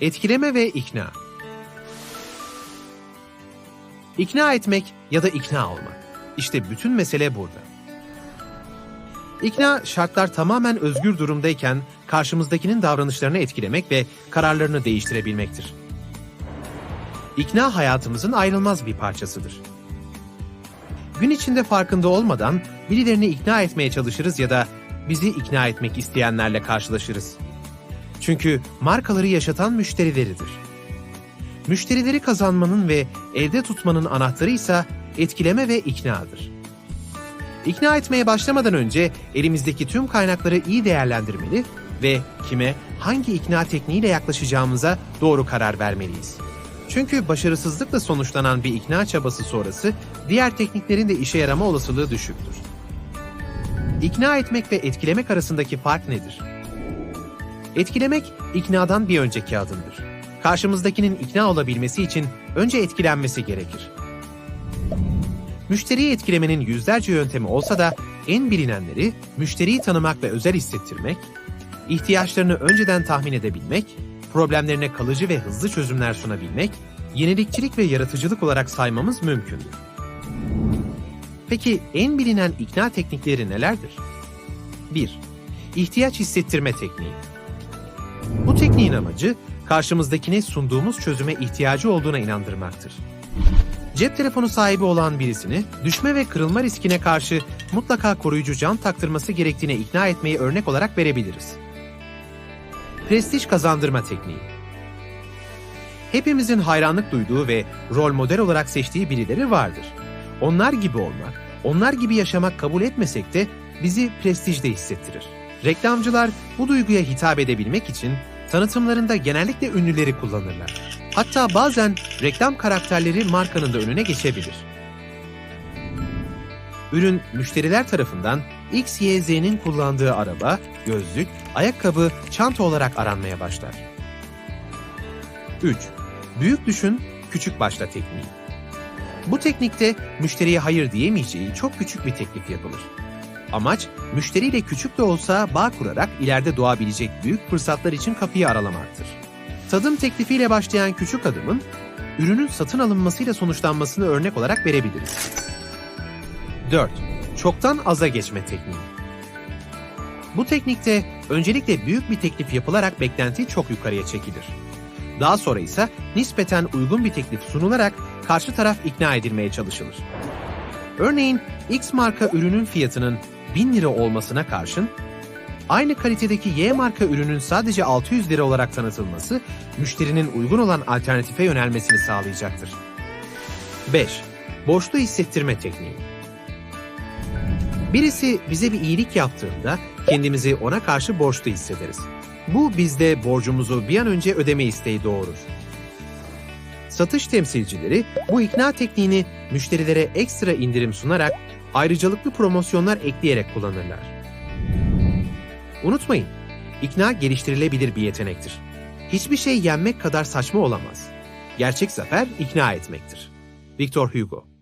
Etkileme ve ikna. İkna etmek ya da ikna olmak. İşte bütün mesele burada. İkna, şartlar tamamen özgür durumdayken karşımızdakinin davranışlarını etkilemek ve kararlarını değiştirebilmektir. İkna hayatımızın ayrılmaz bir parçasıdır. Gün içinde farkında olmadan birilerini ikna etmeye çalışırız ya da bizi ikna etmek isteyenlerle karşılaşırız. Çünkü markaları yaşatan müşterileridir. Müşterileri kazanmanın ve elde tutmanın anahtarı ise etkileme ve iknadır. İkna etmeye başlamadan önce elimizdeki tüm kaynakları iyi değerlendirmeli ve kime, hangi ikna tekniğiyle yaklaşacağımıza doğru karar vermeliyiz. Çünkü başarısızlıkla sonuçlanan bir ikna çabası sonrası diğer tekniklerin de işe yarama olasılığı düşüktür. İkna etmek ve etkilemek arasındaki fark nedir? Etkilemek, iknadan bir önceki adımdır. Karşımızdakinin ikna olabilmesi için önce etkilenmesi gerekir. Müşteriyi etkilemenin yüzlerce yöntemi olsa da en bilinenleri müşteriyi tanımak ve özel hissettirmek, ihtiyaçlarını önceden tahmin edebilmek, problemlerine kalıcı ve hızlı çözümler sunabilmek, yenilikçilik ve yaratıcılık olarak saymamız mümkündür. Peki en bilinen ikna teknikleri nelerdir? 1. İhtiyaç hissettirme tekniği. Bu tekniğin amacı karşımızdakine sunduğumuz çözüme ihtiyacı olduğuna inandırmaktır. Cep telefonu sahibi olan birisini düşme ve kırılma riskine karşı mutlaka koruyucu cam taktırması gerektiğine ikna etmeyi örnek olarak verebiliriz. Prestij kazandırma tekniği. Hepimizin hayranlık duyduğu ve rol model olarak seçtiği birileri vardır. Onlar gibi olmak, onlar gibi yaşamak kabul etmesek de bizi prestijde hissettirir. Reklamcılar bu duyguya hitap edebilmek için tanıtımlarında genellikle ünlüleri kullanırlar. Hatta bazen reklam karakterleri markanın da önüne geçebilir. Ürün müşteriler tarafından X, Y, Z'nin kullandığı araba, gözlük, ayakkabı, çanta olarak aranmaya başlar. 3. Büyük düşün, küçük başla tekniği. Bu teknikte müşteriye hayır diyemeyeceği çok küçük bir teklif yapılır. Amaç, müşteriyle küçük de olsa bağ kurarak ileride doğabilecek büyük fırsatlar için kapıyı aralamaktır. Tadım teklifiyle başlayan küçük adımın, ürünün satın alınmasıyla sonuçlanmasını örnek olarak verebiliriz. 4. Çoktan aza geçme tekniği. Bu teknikte öncelikle büyük bir teklif yapılarak beklenti çok yukarıya çekilir. Daha sonra ise nispeten uygun bir teklif sunularak karşı taraf ikna edilmeye çalışılır. Örneğin X marka ürünün fiyatının 1000 lira olmasına karşın aynı kalitedeki Y marka ürünün sadece 600 lira olarak tanıtılması müşterinin uygun olan alternatife yönelmesini sağlayacaktır. 5. Borçlu hissettirme tekniği. Birisi bize bir iyilik yaptığında kendimizi ona karşı borçlu hissederiz. Bu bizde borcumuzu bir an önce ödeme isteği doğurur. Satış temsilcileri bu ikna tekniğini müşterilere ekstra indirim sunarak ayrıcalıklı promosyonlar ekleyerek kullanırlar. Unutmayın, ikna geliştirilebilir bir yetenektir. Hiçbir şey yenmek kadar saçma olamaz. Gerçek zafer ikna etmektir. Victor Hugo